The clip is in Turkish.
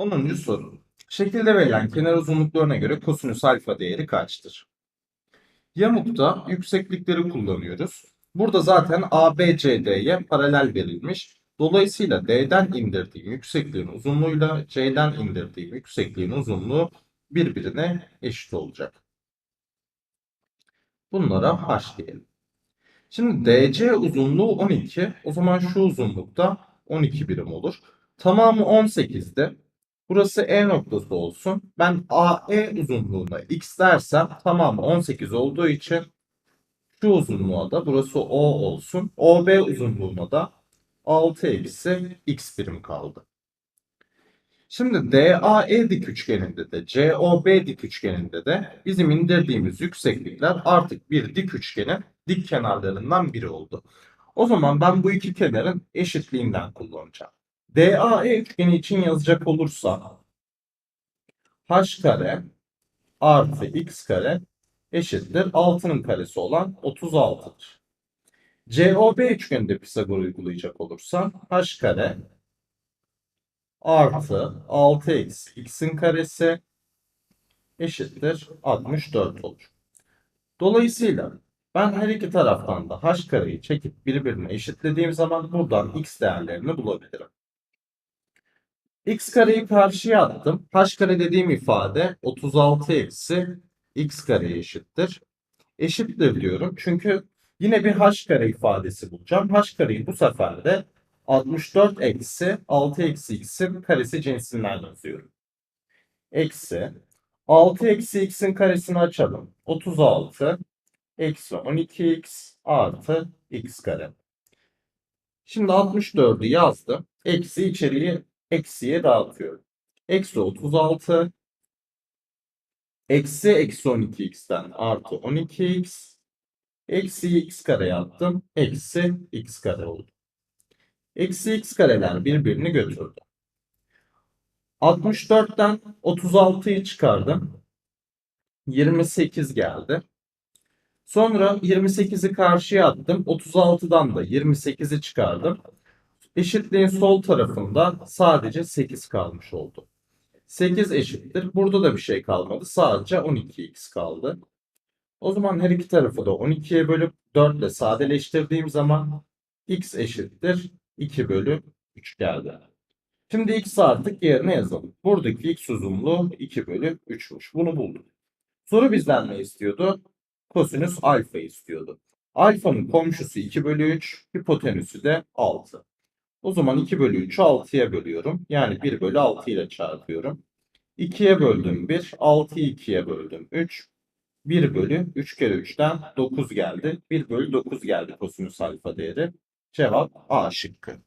10. soru. Şekilde verilen kenar uzunluklarına göre kosinüs alfa değeri kaçtır? Yamukta yükseklikleri kullanıyoruz. Burada zaten ABCD'ye paralel verilmiş. Dolayısıyla D'den indirdiğim yüksekliğin uzunluğuyla C'den indirdiğim yüksekliğin uzunluğu birbirine eşit olacak. Bunlara H diyelim. Şimdi DC uzunluğu 12. O zaman şu uzunlukta 12 birim olur. Tamamı 18'de. Burası E noktası olsun. Ben AE uzunluğuna x dersem tamamı 18 olduğu için şu uzunluğa da burası O olsun. OB uzunluğuna da 6 eksi x birim kaldı. Şimdi DAE dik üçgeninde de COB dik üçgeninde de bizim indirdiğimiz yükseklikler artık bir dik üçgenin dik kenarlarından biri oldu. O zaman ben bu iki kenarın eşitliğinden kullanacağım. DAE üçgeni için yazacak olursa h kare artı x kare eşittir 6'nın karesi olan 36'dır. COB üçgeninde Pisagor uygulayacak olursam h kare artı 6 eksi x'in karesi eşittir 64 olur. Dolayısıyla ben her iki taraftan da h kareyi çekip birbirine eşitlediğim zaman buradan x değerlerini bulabilirim. X kareyi karşıya attım. h kare dediğim ifade 36 eksi x kare eşittir. Eşittir diyorum çünkü yine bir h kare ifadesi bulacağım. h kareyi bu sefer de 64 eksi 6 eksi x'in karesi cinsinden yazıyorum. Eksi 6 eksi x'in karesini açalım. 36 eksi 12x artı x kare. Şimdi 64'ü yazdım. Eksi içeriği eksiye dağıtıyorum. Eksi 36 eksi eksi 12x'ten artı 12x eksi x kare yaptım. Eksi x kare oldu. Eksi x kareler birbirini götürdü. 64'ten 36'yı çıkardım. 28 geldi. Sonra 28'i karşıya attım. 36'dan da 28'i çıkardım. Eşitliğin sol tarafında sadece 8 kalmış oldu. 8 eşittir. Burada da bir şey kalmadı. Sadece 12x kaldı. O zaman her iki tarafı da 12'ye bölüp 4 ile sadeleştirdiğim zaman x eşittir 2 bölü 3 geldi. Şimdi x artık yerine yazalım. Buradaki x uzunluğu 2 bölü 3'müş. Bunu bulduk. Soru bizden ne istiyordu? Kosinüs alfa istiyordu. Alfanın komşusu 2 bölü 3, hipotenüsü de 6. O zaman 2 bölü 3'ü 6'ya bölüyorum. Yani 1 bölü 6 ile çarpıyorum. 2'ye böldüm 1, 6'yı 2'ye böldüm 3. 1 bölü 3 kere 3'ten 9 geldi. 1 bölü 9 geldi kosinüs alfa değeri. Cevap A şıkkı.